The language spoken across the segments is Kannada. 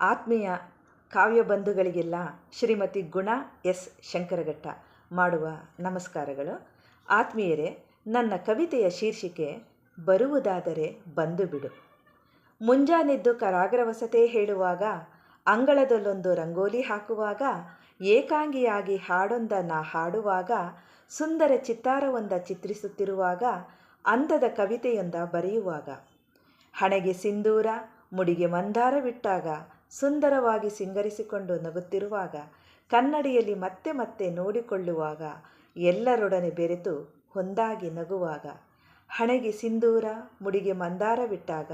ಆತ್ಮೀಯ ಕಾವ್ಯ ಬಂಧುಗಳಿಗೆಲ್ಲ ಶ್ರೀಮತಿ ಗುಣ ಎಸ್ ಶಂಕರಘಟ್ಟ ಮಾಡುವ ನಮಸ್ಕಾರಗಳು. ಆತ್ಮೀಯರೇ, ನನ್ನ ಕವಿತೆಯ ಶೀರ್ಷಿಕೆ, ಬರುವುದಾದರೆ ಬಂದು ಬಿಡು. ಮುಂಜಾನೆದ್ದು ಕರಾಗ್ರವಸತೆ ಹೇಳುವಾಗ, ಅಂಗಳದಲ್ಲೊಂದು ರಂಗೋಲಿ ಹಾಕುವಾಗ, ಏಕಾಂಗಿಯಾಗಿ ಹಾಡೊಂದ ನಾ ಹಾಡುವಾಗ, ಸುಂದರ ಚಿತ್ತಾರವೊಂದ ಚಿತ್ರಿಸುತ್ತಿರುವಾಗ, ಅಂದದ ಕವಿತೆಯೊಂದ ಬರೆಯುವಾಗ. ಹಣೆಗೆ ಸಿಂಧೂರ, ಮುಡಿಗೆ ಮಂದಾರವಿಟ್ಟಾಗ ಸುಂದರವಾಗಿ ಸಿಂಗರಿಸಿಕೊಂಡು ನಗುತ್ತಿರುವಾಗ, ಕನ್ನಡಿಯಲ್ಲಿ ಮತ್ತೆ ಮತ್ತೆ ನೋಡಿಕೊಳ್ಳುವಾಗ, ಎಲ್ಲರೊಡನೆ ಬೆರೆತು ಒಂದಾಗಿ ನಗುವಾಗ, ಹಣೆಗೆ ಸಿಂಧೂರ, ಮುಡಿಗೆ ಮಂದಾರವಿಟ್ಟಾಗ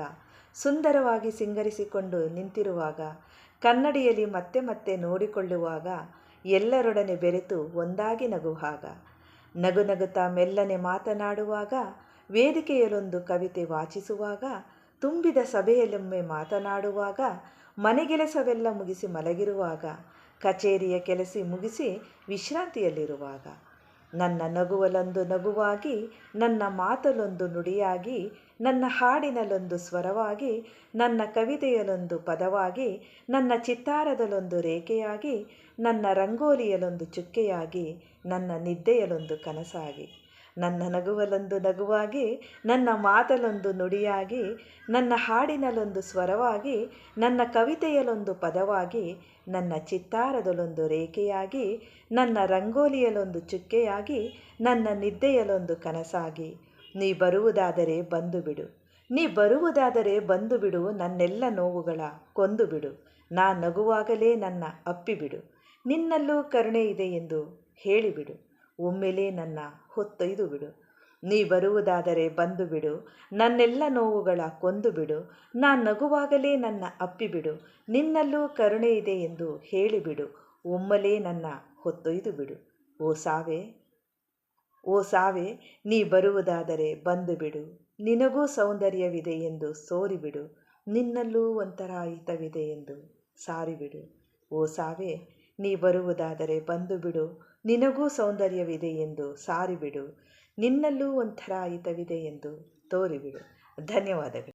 ಸುಂದರವಾಗಿ ಸಿಂಗರಿಸಿಕೊಂಡು ನಿಂತಿರುವಾಗ, ಕನ್ನಡಿಯಲ್ಲಿ ಮತ್ತೆ ಮತ್ತೆ ನೋಡಿಕೊಳ್ಳುವಾಗ, ಎಲ್ಲರೊಡನೆ ಬೆರೆತು ಒಂದಾಗಿ ನಗುವಾಗ, ನಗು ನಗುತ್ತಾ ಮೆಲ್ಲನೆ ಮಾತನಾಡುವಾಗ, ವೇದಿಕೆಯಲ್ಲೊಂದು ಕವಿತೆ ವಾಚಿಸುವಾಗ ತುಂಬಿದ ಸಭೆಯಲ್ಲೊಮ್ಮೆ ಮಾತನಾಡುವಾಗ, ಮನೆಗೆಲಸವೆಲ್ಲ ಮುಗಿಸಿ ಮಲಗಿರುವಾಗ, ಕಚೇರಿಯ ಕೆಲಸ ಮುಗಿಸಿ ವಿಶ್ರಾಂತಿಯಲ್ಲಿರುವಾಗ, ನನ್ನ ನಗುವಲೊಂದು ನಗುವಾಗಿ, ನನ್ನ ಮಾತಲೊಂದು ನುಡಿಯಾಗಿ, ನನ್ನ ಹಾಡಿನಲ್ಲೊಂದು ಸ್ವರವಾಗಿ, ನನ್ನ ಕವಿತೆಯಲೊಂದು ಪದವಾಗಿ, ನನ್ನ ಚಿತ್ತಾರದಲ್ಲೊಂದು ರೇಖೆಯಾಗಿ, ನನ್ನ ರಂಗೋಲಿಯಲೊಂದು ಚುಕ್ಕೆಯಾಗಿ, ನನ್ನ ನಿದ್ದೆಯಲೊಂದು ಕನಸಾಗಿ. ನನ್ನ ನಗುವಲೊಂದು ನಗುವಾಗಿ, ನನ್ನ ಮಾತಲೊಂದು ನುಡಿಯಾಗಿ, ನನ್ನ ಹಾಡಿನಲ್ಲೊಂದು ಸ್ವರವಾಗಿ, ನನ್ನ ಕವಿತೆಯಲೊಂದು ಪದವಾಗಿ, ನನ್ನ ಚಿತ್ತಾರದಲ್ಲೊಂದು ರೇಖೆಯಾಗಿ, ನನ್ನ ರಂಗೋಲಿಯಲೊಂದು ಚುಕ್ಕೆಯಾಗಿ, ನನ್ನ ನಿದ್ದೆಯಲೊಂದು ಕನಸಾಗಿ. ನೀ ಬರುವುದಾದರೆ ಬಂದು ಬಿಡು ನೀ ಬರುವುದಾದರೆ ಬಂದು ಬಿಡು ನನ್ನೆಲ್ಲ ನೋವುಗಳ ಕೊಂದು ಬಿಡು ನಾ ನಗುವಾಗಲೇ ನನ್ನ ಅಪ್ಪಿಬಿಡು. ನಿನ್ನಲ್ಲೂ ಕರುಣೆ ಇದೆ ಎಂದು ಹೇಳಿಬಿಡು. ಒಮ್ಮೆಲೇ ನನ್ನ ಹೊತ್ತೊಯ್ದು ಬಿಡು. ನೀ ಬರುವುದಾದರೆ ಬಂದು ಬಿಡು. ನನ್ನೆಲ್ಲ ನೋವುಗಳ ಕೊಂದು ಬಿಡು. ನಾ ನಗುವಾಗಲೇ ನನ್ನ ಅಪ್ಪಿಬಿಡು ನಿನ್ನಲ್ಲೂ ಕರುಣೆ ಇದೆ ಎಂದು ಹೇಳಿಬಿಡು ಒಮ್ಮಲೇ ನನ್ನ ಹೊತ್ತೊಯ್ದು ಬಿಡು. ಓ ಸಾವೆ ಓ ಸಾವೆ, ನೀ ಬರುವುದಾದರೆ ಬಂದು ಬಿಡು. ನಿನಗೂ ಸೌಂದರ್ಯವಿದೆ ಎಂದು ಸೋರಿಬಿಡು ನಿನ್ನಲ್ಲೂ ಒಂಥರ ಹಿತವಿದೆ ಎಂದು ಸಾರಿಬಿಡು ಓ ಸಾವೆ, ನೀ ಬರುವುದಾದರೆ ಬಂದು ಬಿಡು. ನಿನಗೂ ಸೌಂದರ್ಯವಿದೆ ಎಂದು ಸಾರಿಬಿಡು. ನಿನ್ನಲ್ಲೂ ಒಂಥರ ಹಿತವಿದೆ ಎಂದು ತೋರಿಬಿಡು. ಧನ್ಯವಾದಗಳು.